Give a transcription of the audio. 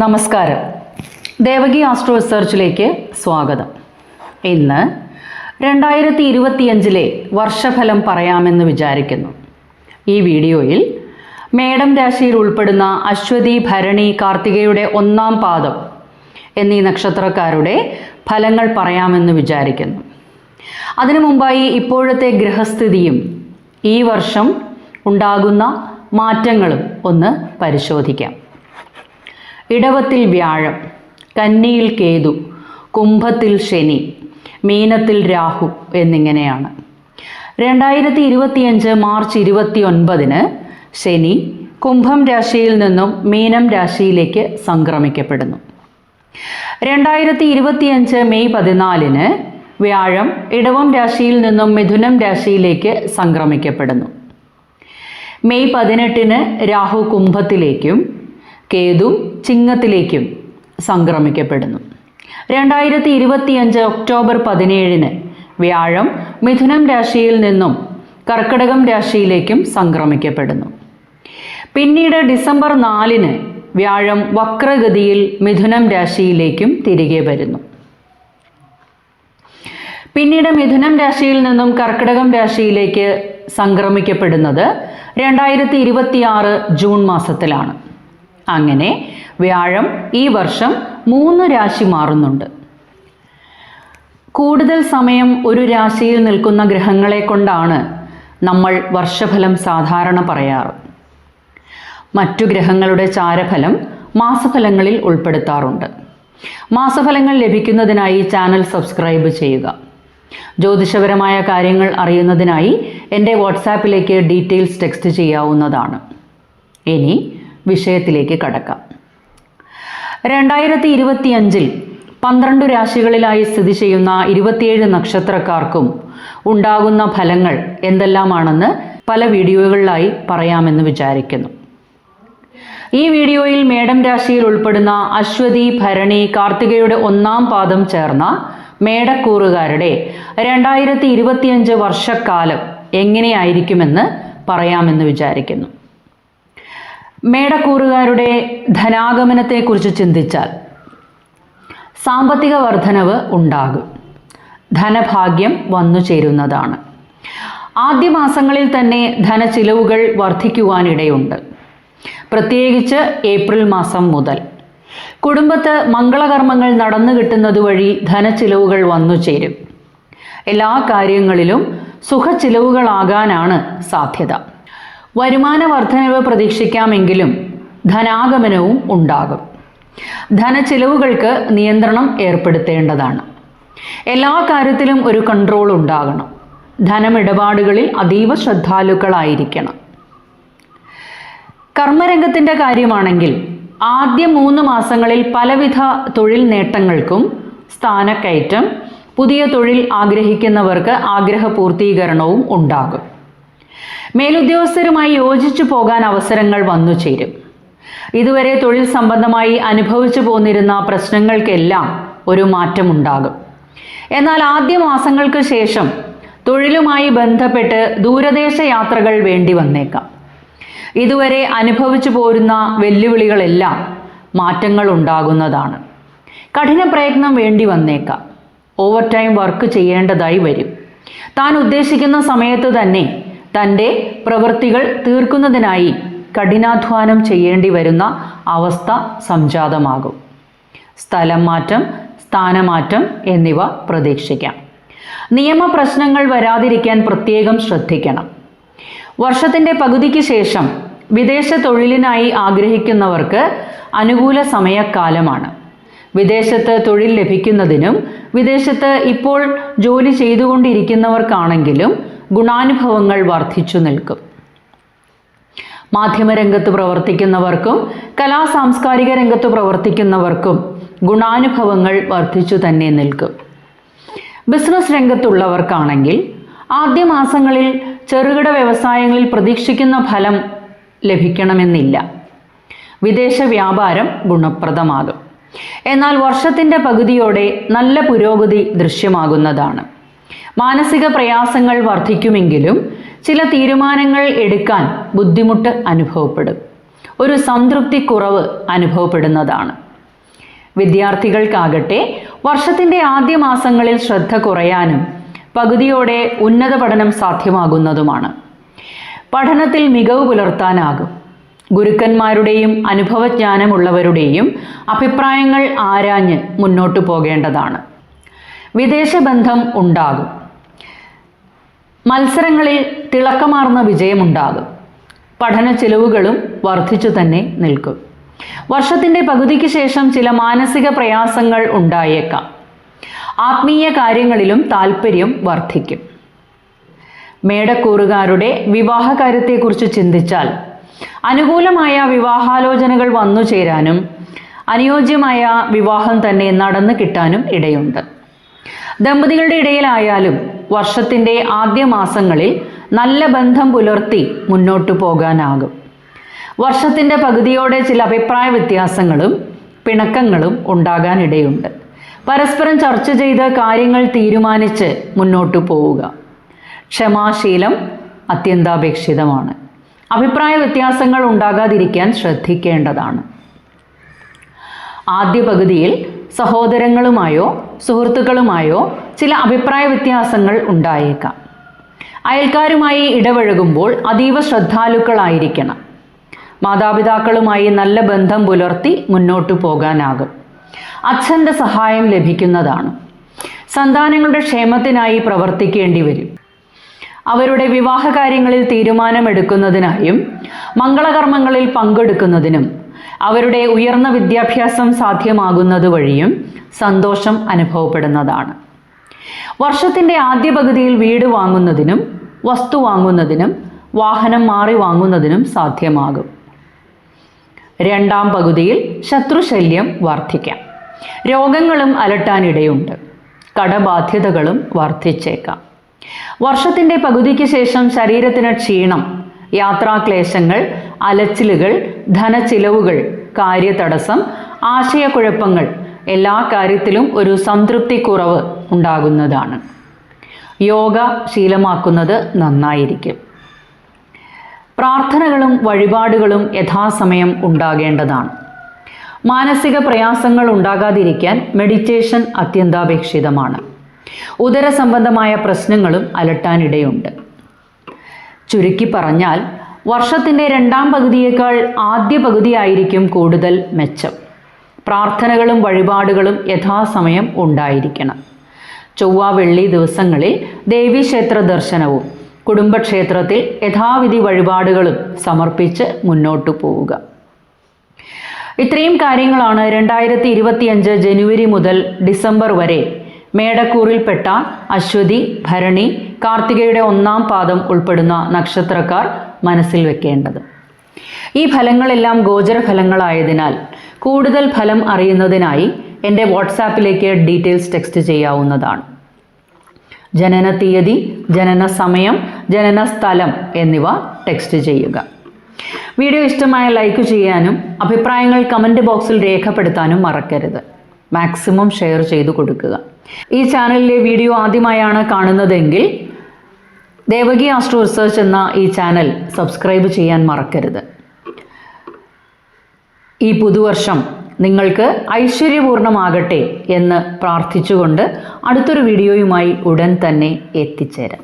നമസ്കാരം. ദേവകി ആസ്ട്രോ റിസർച്ചിലേക്ക് സ്വാഗതം. ഇന്ന് രണ്ടായിരത്തി ഇരുപത്തിയഞ്ചിലെ വർഷഫലം പറയാമെന്ന് വിചാരിക്കുന്നു. ഈ വീഡിയോയിൽ മേടം രാശിയിൽ ഉൾപ്പെടുന്ന അശ്വതി ഭരണി കാർത്തികയുടെ ഒന്നാം പാദം എന്നീ നക്ഷത്രക്കാരുടെ ഫലങ്ങൾ പറയാമെന്ന് വിചാരിക്കുന്നു. അതിനു മുമ്പായി ഇപ്പോഴത്തെ ഗ്രഹസ്ഥിതിയും ഈ വർഷം ഉണ്ടാകുന്ന മാറ്റങ്ങളും ഒന്ന് പരിശോധിക്കാം. ഇടവത്തിൽ വ്യാഴം കന്നിയിൽ കേതു കുംഭത്തിൽ ശനി മീനത്തിൽ രാഹു എന്നിങ്ങനെയാണ്. രണ്ടായിരത്തി ഇരുപത്തിയഞ്ച് മാർച്ച് ഇരുപത്തി ഒൻപതിന് ശനി കുംഭം രാശിയിൽ നിന്നും മീനം രാശിയിലേക്ക് സംക്രമിക്കപ്പെടുന്നു. രണ്ടായിരത്തി ഇരുപത്തിയഞ്ച് മെയ് പതിനാലിന് വ്യാഴം ഇടവം രാശിയിൽ നിന്നും മിഥുനം രാശിയിലേക്ക് സംക്രമിക്കപ്പെടുന്നു. മെയ് പതിനെട്ടിന് രാഹു കുംഭത്തിലേക്കും കേതു ചിങ്ങത്തിലേക്കും സംക്രമിക്കപ്പെടുന്നു. രണ്ടായിരത്തി ഇരുപത്തിയഞ്ച് ഒക്ടോബർ പതിനേഴിന് വ്യാഴം മിഥുനം രാശിയിൽ നിന്നും കർക്കിടകം രാശിയിലേക്കും സംക്രമിക്കപ്പെടുന്നു. പിന്നീട് ഡിസംബർ നാലിന് വ്യാഴം വക്രഗതിയിൽ മിഥുനം രാശിയിലേക്കും തിരികെ വരുന്നു. പിന്നീട് മിഥുനം രാശിയിൽ നിന്നും കർക്കിടകം രാശിയിലേക്ക് സംക്രമിക്കപ്പെടുന്നത് രണ്ടായിരത്തി ജൂൺ മാസത്തിലാണ്. അങ്ങനെ വ്യാഴം ഈ വർഷം മൂന്ന് രാശി മാറുന്നുണ്ട്. കൂടുതൽ സമയം ഒരു രാശിയിൽ നിൽക്കുന്ന ഗ്രഹങ്ങളെ കൊണ്ടാണ് നമ്മൾ വർഷഫലം സാധാരണ പറയാറ്. മറ്റു ഗ്രഹങ്ങളുടെ ചാരഫലം മാസഫലങ്ങളിൽ ഉൾപ്പെടുത്താറുണ്ട്. മാസഫലങ്ങൾ ലഭിക്കുന്നതിനായി ചാനൽ സബ്സ്ക്രൈബ് ചെയ്യുക. ജ്യോതിഷപരമായ കാര്യങ്ങൾ അറിയുന്നതിനായി എന്റെ വാട്സാപ്പിലേക്ക് ഡീറ്റെയിൽസ് ടെക്സ്റ്റ് ചെയ്യാവുന്നതാണ്. ഇനി വിഷയത്തിലേക്ക് കടക്കാം. രണ്ടായിരത്തി ഇരുപത്തിയഞ്ചിൽ പന്ത്രണ്ട് രാശികളിലായി സ്ഥിതി ചെയ്യുന്ന ഇരുപത്തിയേഴ് നക്ഷത്രക്കാർക്കും ഉണ്ടാകുന്ന ഫലങ്ങൾ എന്തെല്ലാമാണെന്ന് പല വീഡിയോകളിലായി പറയാമെന്ന് വിചാരിക്കുന്നു. ഈ വീഡിയോയിൽ മേടം രാശിയിൽ ഉൾപ്പെടുന്ന അശ്വതി ഭരണി കാർത്തികയുടെ ഒന്നാം പാദം ചേർന്ന മേടക്കൂറുകാരുടെ രണ്ടായിരത്തി ഇരുപത്തിയഞ്ച് വർഷക്കാലം എങ്ങനെയായിരിക്കുമെന്ന് പറയാമെന്ന് വിചാരിക്കുന്നു. മേടക്കൂറുകാരുടെ ധനാഗമനത്തെക്കുറിച്ച് ചിന്തിച്ചാൽ സാമ്പത്തിക വർധനവ് ഉണ്ടാകും. ധനഭാഗ്യം വന്നു ചേരുന്നതാണ്. ആദ്യ മാസങ്ങളിൽ തന്നെ ധനച്ചിലവുകൾ വർദ്ധിക്കുവാനിടയുണ്ട് പ്രത്യേകിച്ച് ഏപ്രിൽ മാസം മുതൽ. കുടുംബത്ത് മംഗളകർമ്മങ്ങൾ നടന്നു കിട്ടുന്നത് വഴി ധനച്ചിലവുകൾ വന്നു ചേരും. എല്ലാ കാര്യങ്ങളിലും സുഖച്ചിലവുകളാകാനാണ് സാധ്യത. വരുമാന വർധനവ് പ്രതീക്ഷിക്കാമെങ്കിലും ധനാഗമനവും ഉണ്ടാകും. ധനച്ചെലവുകൾക്ക് നിയന്ത്രണം ഏർപ്പെടുത്തേണ്ടതാണ്. എല്ലാ കാര്യത്തിലും ഒരു കൺട്രോൾ ഉണ്ടാകണം. ധനമിടപാടുകളിൽ അതീവ ശ്രദ്ധാലുക്കളായിരിക്കണം. കർമ്മരംഗത്തിന്റെ കാര്യമാണെങ്കിൽ ആദ്യ മൂന്ന് മാസങ്ങളിൽ പലവിധ തൊഴിൽ നേട്ടങ്ങൾക്കും സ്ഥാനക്കയറ്റം പുതിയ തൊഴിൽ ആഗ്രഹിക്കുന്നവർക്ക് ആഗ്രഹ പൂർത്തീകരണവും ഉണ്ടാകും. മേലുദ്യോഗസ്ഥരുമായി യോജിച്ചു പോകാൻ അവസരങ്ങൾ വന്നു ചേരും. ഇതുവരെ തൊഴിൽ സംബന്ധമായി അനുഭവിച്ചു പോന്നിരുന്ന പ്രശ്നങ്ങൾക്കെല്ലാം ഒരു മാറ്റമുണ്ടാകും. എന്നാൽ ആദ്യ മാസങ്ങൾക്ക് ശേഷം തൊഴിലുമായി ബന്ധപ്പെട്ട് ദൂരദേശ യാത്രകൾ വേണ്ടി വന്നേക്കാം. ഇതുവരെ അനുഭവിച്ചു പോരുന്ന വെല്ലുവിളികളെല്ലാം മാറ്റങ്ങൾ ഉണ്ടാകുന്നതാണ്. കഠിന പ്രയത്നം വേണ്ടി വന്നേക്കാം. ഓവർ ടൈം വർക്ക് ചെയ്യേണ്ടതായി വരും. താൻ ഉദ്ദേശിക്കുന്ന സമയത്ത് തന്നെ തന്റെ പ്രവൃത്തികൾ തീർക്കുന്നതിനായി കഠിനാധ്വാനം ചെയ്യേണ്ടി വരുന്ന അവസ്ഥ സംജാതമാകും. സ്ഥലം മാറ്റം സ്ഥാനമാറ്റം എന്നിവ പ്രതീക്ഷിക്കാം. നിയമപ്രശ്നങ്ങൾ വരാതിരിക്കാൻ പ്രത്യേകം ശ്രദ്ധിക്കണം. വർഷത്തിന്റെ പകുതിക്ക് ശേഷം വിദേശ തൊഴിലിനായി ആഗ്രഹിക്കുന്നവർക്ക് അനുകൂല സമയക്കാലമാണ്. വിദേശത്ത് തൊഴിൽ ലഭിക്കുന്നതിനും വിദേശത്ത് ഇപ്പോൾ ജോലി ചെയ്തുകൊണ്ടിരിക്കുന്നവർക്കാണെങ്കിലും ഗുണാനുഭവങ്ങൾ വർദ്ധിച്ചു നിൽക്കും. മാധ്യമരംഗത്ത് പ്രവർത്തിക്കുന്നവർക്കും കലാ സാംസ്കാരിക രംഗത്ത് പ്രവർത്തിക്കുന്നവർക്കും ഗുണാനുഭവങ്ങൾ വർദ്ധിച്ചു തന്നെ നിൽക്കും. ബിസിനസ് രംഗത്തുള്ളവർക്കാണെങ്കിൽ ആദ്യ മാസങ്ങളിൽ ചെറുകിട വ്യവസായങ്ങളിൽ പ്രതീക്ഷിക്കുന്ന ഫലം ലഭിക്കണമെന്നില്ല. വിദേശ വ്യാപാരം ഗുണപ്രദമാകും. എന്നാൽ വർഷത്തിന്റെ പകുതിയോടെ നല്ല പുരോഗതി ദൃശ്യമാകുന്നതാണ്. മാനസിക പ്രയാസങ്ങൾ വർദ്ധിക്കുമെങ്കിലും ചില തീരുമാനങ്ങൾ എടുക്കാൻ ബുദ്ധിമുട്ട് അനുഭവപ്പെടും. ഒരു സംതൃപ്തി കുറവ് അനുഭവപ്പെടുന്നതാണ്. വിദ്യാർത്ഥികൾക്കാകട്ടെ വർഷത്തിന്റെ ആദ്യ മാസങ്ങളിൽ ശ്രദ്ധ കുറയാനും പകുതിയോടെ ഉന്നത പഠനം സാധ്യമാകുന്നതുമാണ്. പഠനത്തിൽ മികവ് പുലർത്താനാകും. ഗുരുക്കന്മാരുടെയും അനുഭവജ്ഞാനമുള്ളവരുടെയും അഭിപ്രായങ്ങൾ ആരാഞ്ഞ് മുന്നോട്ടു പോകേണ്ടതാണ്. വിദേശബന്ധം ഉണ്ടാകും. മത്സരങ്ങളിൽ തിളക്കമാർന്ന വിജയമുണ്ടാകും. പഠന ചെലവുകളും വർദ്ധിച്ചു തന്നെ നിൽക്കും. വർഷത്തിന്റെ പകുതിക്ക് ശേഷം ചില മാനസിക പ്രയാസങ്ങൾ ഉണ്ടായേക്കാം. ആത്മീയ കാര്യങ്ങളിലും താല്പര്യം വർദ്ധിക്കും. മേടക്കൂറുകാരുടെ വിവാഹകാര്യത്തെക്കുറിച്ച് ചിന്തിച്ചാൽ അനുകൂലമായ വിവാഹാലോചനകൾ വന്നു ചേരാനും അനുയോജ്യമായ വിവാഹം തന്നെ നടന്നു കിട്ടാനും ഇടയുണ്ട്. ദമ്പതികളുടെ ഇടയിലായാലും വർഷത്തിന്റെ ആദ്യ മാസങ്ങളിൽ നല്ല ബന്ധം പുലർത്തി മുന്നോട്ടു പോകാനാകും. വർഷത്തിന്റെ പകുതിയോടെ ചില അഭിപ്രായ വ്യത്യാസങ്ങളും പിണക്കങ്ങളും ഉണ്ടാകാനിടയുണ്ട്. പരസ്പരം ചർച്ച ചെയ്ത് കാര്യങ്ങൾ തീരുമാനിച്ച് മുന്നോട്ടു പോവുക. ക്ഷമാശീലം അത്യന്താപേക്ഷിതമാണ്. അഭിപ്രായ വ്യത്യാസങ്ങൾ ഉണ്ടാകാതിരിക്കാൻ ശ്രദ്ധിക്കേണ്ടതാണ്. ആദ്യ പകുതിയിൽ സഹോദരങ്ങളുമായോ സുഹൃത്തുക്കളുമായോ ചില അഭിപ്രായ വ്യത്യാസങ്ങൾ ഉണ്ടായേക്കാം. അയൽക്കാരുമായി ഇടപഴകുമ്പോൾ അതീവ ശ്രദ്ധാലുക്കളായിരിക്കണം. മാതാപിതാക്കളുമായി നല്ല ബന്ധം പുലർത്തി മുന്നോട്ടു പോകാനാകും. അച്ഛന്റെ സഹായം ലഭിക്കുന്നതാണ്. സന്താനങ്ങളുടെ ക്ഷേമത്തിനായി പ്രവർത്തിക്കേണ്ടി വരും. അവരുടെ വിവാഹകാര്യങ്ങളിൽ തീരുമാനമെടുക്കുന്നതിനായും മംഗളകർമ്മങ്ങളിൽ പങ്കെടുക്കുന്നതിനും അവരുടെ ഉയർന്ന വിദ്യാഭ്യാസം സാധ്യമാകുന്നത് വഴിയും സന്തോഷം അനുഭവപ്പെടുന്നതാണ്. വർഷത്തിന്റെ ആദ്യ പകുതിയിൽ വീട് വാങ്ങുന്നതിനും വസ്തു വാങ്ങുന്നതിനും വാഹനം മാറി വാങ്ങുന്നതിനും സാധ്യമാകും. രണ്ടാം പകുതിയിൽ ശത്രുശല്യം വർദ്ധിക്കാം രോഗങ്ങളും അലട്ടാനിടയുണ്ട്. കടബാധ്യതകളും വർദ്ധിച്ചേക്കാം. വർഷത്തിന്റെ പകുതിക്ക് ശേഷം ശരീരത്തിന് ക്ഷീണം യാത്രാക്ലേശങ്ങൾ അലച്ചിലുകൾ ധനച്ചിലവുകൾ കാര്യതടസ്സം ആശയക്കുഴപ്പങ്ങൾ എല്ലാ കാര്യത്തിലും ഒരു സംതൃപ്തി കുറവ് ഉണ്ടാകുന്നതാണ്. യോഗ ശീലമാക്കുന്നത് നന്നായിരിക്കും. പ്രാർത്ഥനകളും വഴിപാടുകളും യഥാസമയം ഉണ്ടാകേണ്ടതാണ്. മാനസിക പ്രയാസങ്ങൾ ഉണ്ടാകാതിരിക്കാൻ മെഡിറ്റേഷൻ അത്യന്താപേക്ഷിതമാണ്. ഉദര സംബന്ധമായ പ്രശ്നങ്ങളും അലട്ടാനിടയുണ്ട്. ചുരുക്കി പറഞ്ഞാൽ വർഷത്തിന്റെ രണ്ടാം പകുതിയേക്കാൾ ആദ്യ പകുതിയായിരിക്കും കൂടുതൽ മെച്ചം. പ്രാർത്ഥനകളും വഴിപാടുകളും യഥാസമയം ഉണ്ടായിരിക്കണം. ചൊവ്വ വെള്ളി ദിവസങ്ങളിൽ ദേവീക്ഷേത്ര ദർശനവും കുടുംബക്ഷേത്രത്തിൽ യഥാവിധി വഴിപാടുകളും സമർപ്പിച്ച് മുന്നോട്ടു പോവുക. ഇത്രയും കാര്യങ്ങളാണ് രണ്ടായിരത്തി ഇരുപത്തിയഞ്ച് ജനുവരി മുതൽ ഡിസംബർ വരെ മേടക്കൂറിൽപ്പെട്ട അശ്വതി ഭരണി കാർത്തികയുടെ ഒന്നാം പാദം ഉൾപ്പെടുന്ന നക്ഷത്രക്കാർ മനസ്സിൽ വെക്കേണ്ടത്. ഈ ഫലങ്ങളെല്ലാം ഗോചര ഫലങ്ങളായതിനാൽ കൂടുതൽ ഫലം അറിയുന്നതിനായി എന്റെ വാട്സാപ്പിലേക്ക് ഡീറ്റെയിൽസ് ടെക്സ്റ്റ് ചെയ്യാവുന്നതാണ്. ജനന തീയതി ജനന സമയം ജനന സ്ഥലം എന്നിവ ടെക്സ്റ്റ് ചെയ്യുക. വീഡിയോ ഇഷ്ടമായ ലൈക്ക് ചെയ്യാനും അഭിപ്രായങ്ങൾ കമന്റ് ബോക്സിൽ രേഖപ്പെടുത്താനും മറക്കരുത്. മാക്സിമം ഷെയർ ചെയ്തു കൊടുക്കുക. ഈ ചാനലിലെ വീഡിയോ ആദ്യമായാണ് കാണുന്നതെങ്കിൽ ദേവകി ആസ്ട്രോ റിസർച്ച് എന്ന ഈ ചാനൽ സബ്സ്ക്രൈബ് ചെയ്യാൻ മറക്കരുത്. ഈ പുതുവർഷം നിങ്ങൾക്ക് ഐശ്വര്യപൂർണമാകട്ടെ എന്ന് പ്രാർത്ഥിച്ചുകൊണ്ട് അടുത്തൊരു വീഡിയോയുമായി ഉടൻ തന്നെ എത്തിച്ചേരാം.